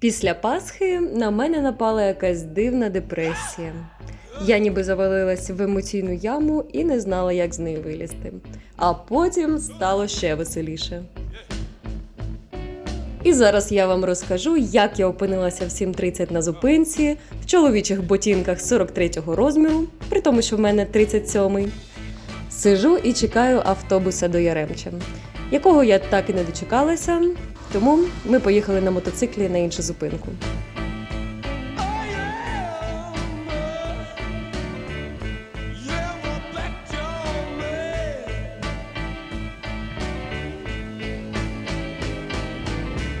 Після Пасхи на мене напала якась дивна депресія. Я ніби завалилась в емоційну яму і не знала, як з неї вилізти. А потім стало ще веселіше. І зараз я вам розкажу, як я опинилася в 7.30 на зупинці, в чоловічих ботинках 43-го розміру, при тому, що в мене 37-й. Сижу і чекаю автобуса до Яремча, якого я так і не дочекалася, тому ми поїхали на мотоциклі на іншу зупинку.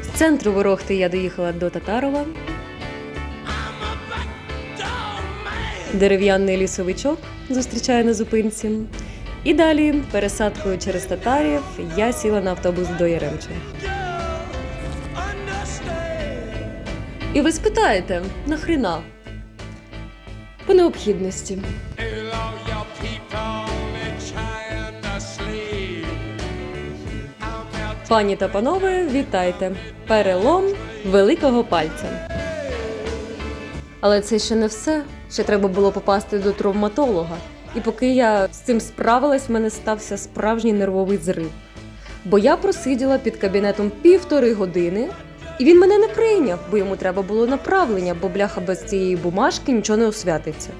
З центру Ворохти я доїхала до Татарова. Дерев'яний лісовичок зустрічає на зупинці. І далі пересадкою через татарів я сіла на автобус до Яремча. І ви спитаєте, нахрена? По необхідності. Пані та панове, вітайте! Перелом великого пальця. Але це ще не все. Ще треба було попасти до травматолога. І поки я з цим справилась, в мене стався справжній нервовий зрив. Бо я просиділа під кабінетом півтори години, і він мене не прийняв, бо йому треба було направлення, бо бляха без цієї бумажки нічого не освятиться.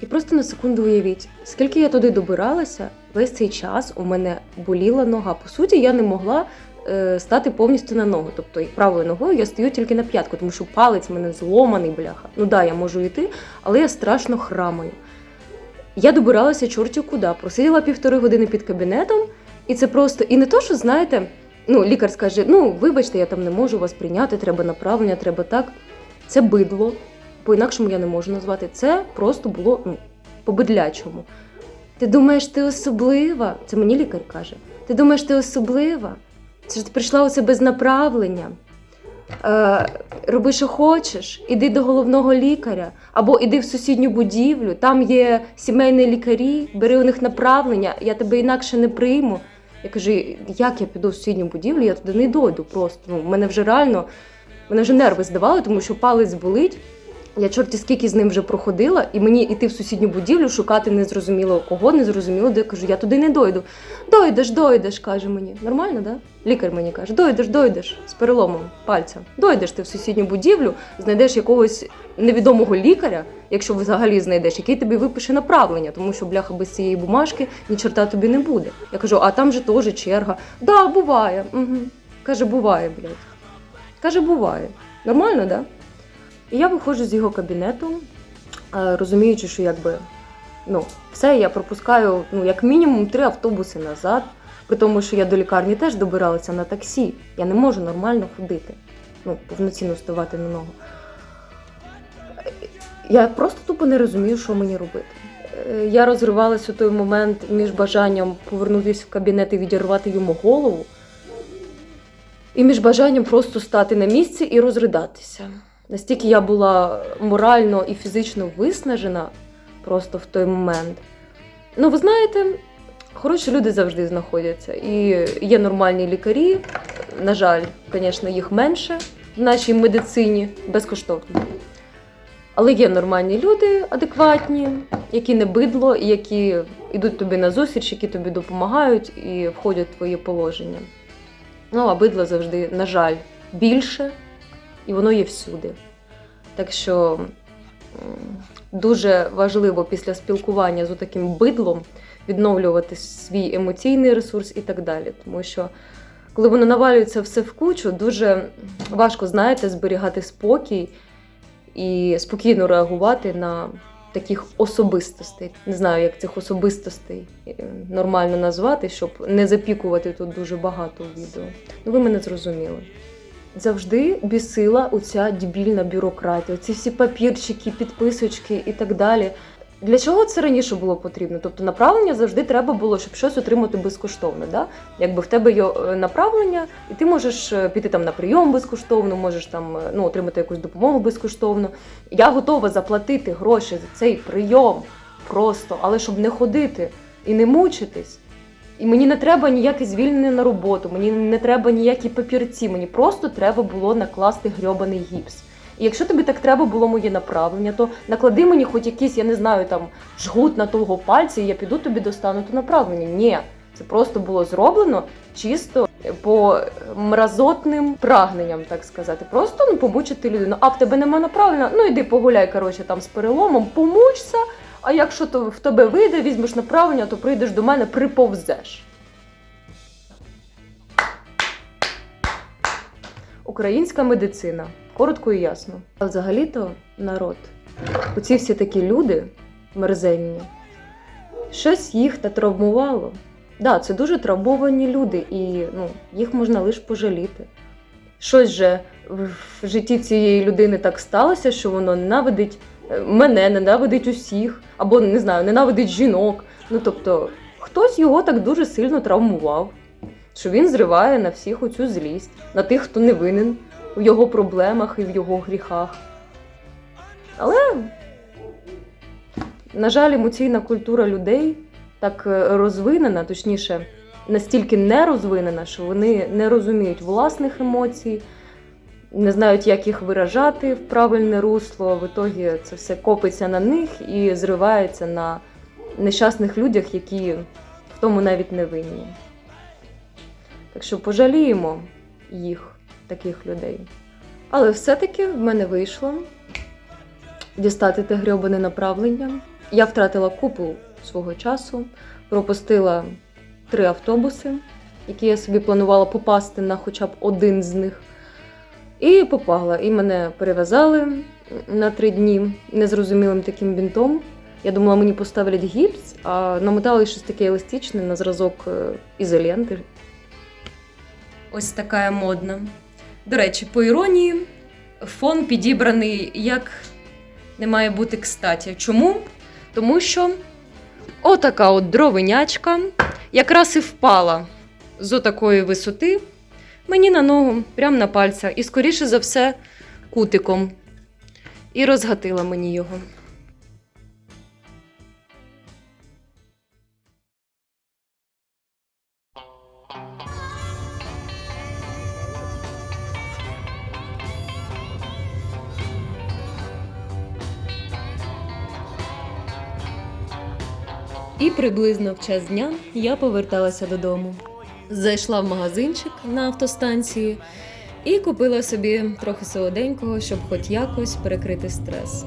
І просто на секунду уявіть, скільки я туди добиралася, весь цей час у мене боліла нога. По суті, я не могла е, стати повністю на ногу. Тобто правою ногою я стою тільки на п'ятку, тому що палець в мене зломаний, бляха. Ну да, я можу йти, але я страшно храмаю. Я добиралася чортів куди, просиділа півтори години під кабінетом, і це просто і не то, що знаєте, ну лікар скаже: ну вибачте, я там не можу вас прийняти, треба направлення, треба так. Це бидло, по-інакшому я не можу назвати. Це просто було ну, по-бидлячому. Ти думаєш, ти особлива? Це мені лікар каже. Ти думаєш, ти особлива? Це ж ти прийшла у себе з направлення. Е, роби, що хочеш, іди до головного лікаря, або іди в сусідню будівлю, там є сімейні лікарі, бери у них направлення, я тебе інакше не прийму. Я кажу, як я піду в сусідню будівлю, я туди не дойду просто. Ну, мене вже реально, мене вже нерви здавали, тому що палець болить. Я чорті скільки з ним вже проходила, і мені йти в сусідню будівлю, шукати незрозуміло кого, незрозуміло, де я кажу, я туди не дойду. Дойдеш, дойдеш, каже мені. Нормально, да? Лікар мені каже, дойдеш, дойдеш з переломом пальця. Дойдеш ти в сусідню будівлю, знайдеш якогось невідомого лікаря, якщо взагалі знайдеш, який тобі випише направлення, тому що бляха без цієї бумажки ні чорта тобі не буде. Я кажу, а там же теж черга. Да, буває. Угу. Каже, буває, блядь. Каже, буває. Нормально, да? І я виходжу з його кабінету, е, розуміючи, що якби ну, все, я пропускаю ну, як мінімум три автобуси назад, при тому, що я до лікарні теж добиралася на таксі. Я не можу нормально ходити, ну, повноцінно вставати на ногу. Я просто тупо не розумію, що мені робити. Е, Я розривалася у той момент між бажанням повернутися в кабінет і відірвати йому голову, і між бажанням просто стати на місці і розридатися. Настільки я була морально і фізично виснажена просто в той момент. Ну, ви знаєте, хороші люди завжди знаходяться. І є нормальні лікарі. На жаль, звісно, їх менше в нашій медицині безкоштовно. Але є нормальні люди, адекватні, які не бидло, які йдуть тобі на зустріч, які тобі допомагають і входять в твоє положення. Ну, а бидло завжди, на жаль, більше, і воно є всюди. Так що дуже важливо після спілкування з таким бидлом відновлювати свій емоційний ресурс і так далі. Тому що коли воно навалюється все в кучу, дуже важко, знаєте, зберігати спокій і спокійно реагувати на таких особистостей. Не знаю, як цих особистостей е, нормально назвати, щоб не запікувати тут дуже багато відео. Ну, ви мене зрозуміли. Завжди бісила оця дебільна бюрократія, ці всі папірчики, підписочки і так далі. Для чого це раніше було потрібно? Тобто направлення завжди треба було, щоб щось отримати безкоштовно. Да? Якби в тебе є е, направлення, і ти можеш е, піти там на прийом безкоштовно, можеш там е, ну, отримати якусь допомогу безкоштовно. Я готова заплатити гроші за цей прийом просто, але щоб не ходити і не мучитись. І мені не треба ніяке звільнення на роботу, мені не треба ніякі папірці, мені просто треба було накласти грьобаний гіпс. І якщо тобі так треба було моє направлення, то наклади мені хоч якийсь, я не знаю, там жгут на того пальця, і я піду тобі достану то направлення. Ні, це просто було зроблено чисто по мразотним прагненням, так сказати. Просто ну, побучити людину. А в тебе нема направлення, ну іди погуляй, коротше, там з переломом, помучся. А якщо то в тебе вийде, візьмеш направлення, то прийдеш до мене, приповзеш. Українська медицина. Коротко і ясно. А взагалі-то народ. Оці всі такі люди, мерзенні, щось їх та травмувало. Да, це дуже травмовані люди, і ну, їх можна лише пожаліти. Щось же в житті цієї людини так сталося, що воно ненавидить мене, ненавидить усіх, або не знаю, ненавидить жінок. Ну тобто, хтось його так дуже сильно травмував, що він зриває на всіх оцю злість, на тих, хто не винен в його проблемах і в його гріхах. Але, на жаль, емоційна культура людей так е, розвинена, точніше, настільки не розвинена, що вони не розуміють власних емоцій, не знають, як їх виражати в правильне русло. В ітогі це все копиться на них і зривається на нещасних людях, які в тому навіть не винні. Так що пожаліємо їх, таких людей. Але все-таки в мене вийшло дістати те грьобане направлення. Я втратила купу свого часу, пропустила три автобуси, які я собі планувала попасти на хоча б один з них. І попала. І мене перев'язали на три дні незрозумілим таким бінтом. Я думала, мені поставлять гіпс, а намотали щось таке еластичне на зразок е, ізоленти. Ось така модна. До речі, по іронії, фон підібраний як не має бути кстаті. Чому? Тому що отака от дровинячка якраз і впала з отакої висоти мені на ногу, прямо на пальця, і, скоріше за все, кутиком. І розгатила мені його. І приблизно в час дня я поверталася додому. Зайшла в магазинчик на автостанції і купила собі трохи солоденького, щоб хоч якось перекрити стрес.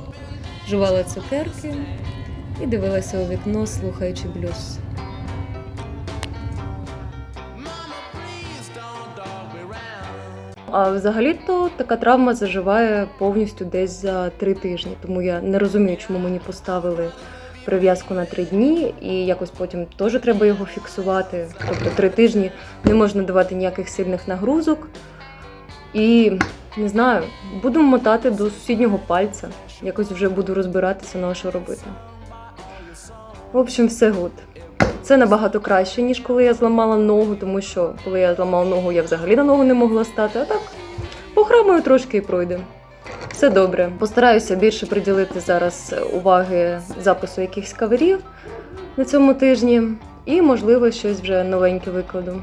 Жувала цукерки і дивилася у вікно, слухаючи блюз. А взагалі-то така травма заживає повністю десь за три тижні, тому я не розумію, чому мені поставили прив'язку на три дні, і якось потім теж треба його фіксувати. Тобто три тижні не можна давати ніяких сильних нагрузок. І не знаю, буду мотати до сусіднього пальця. Якось вже буду розбиратися, на що робити. В общем, все гуд. Це набагато краще, ніж коли я зламала ногу, тому що коли я зламала ногу, я взагалі на ногу не могла стати. А так, похрамую трошки і пройде. Все добре. Постараюся більше приділити зараз уваги запису якихось каверів на цьому тижні, і, можливо, щось вже новеньке викладу.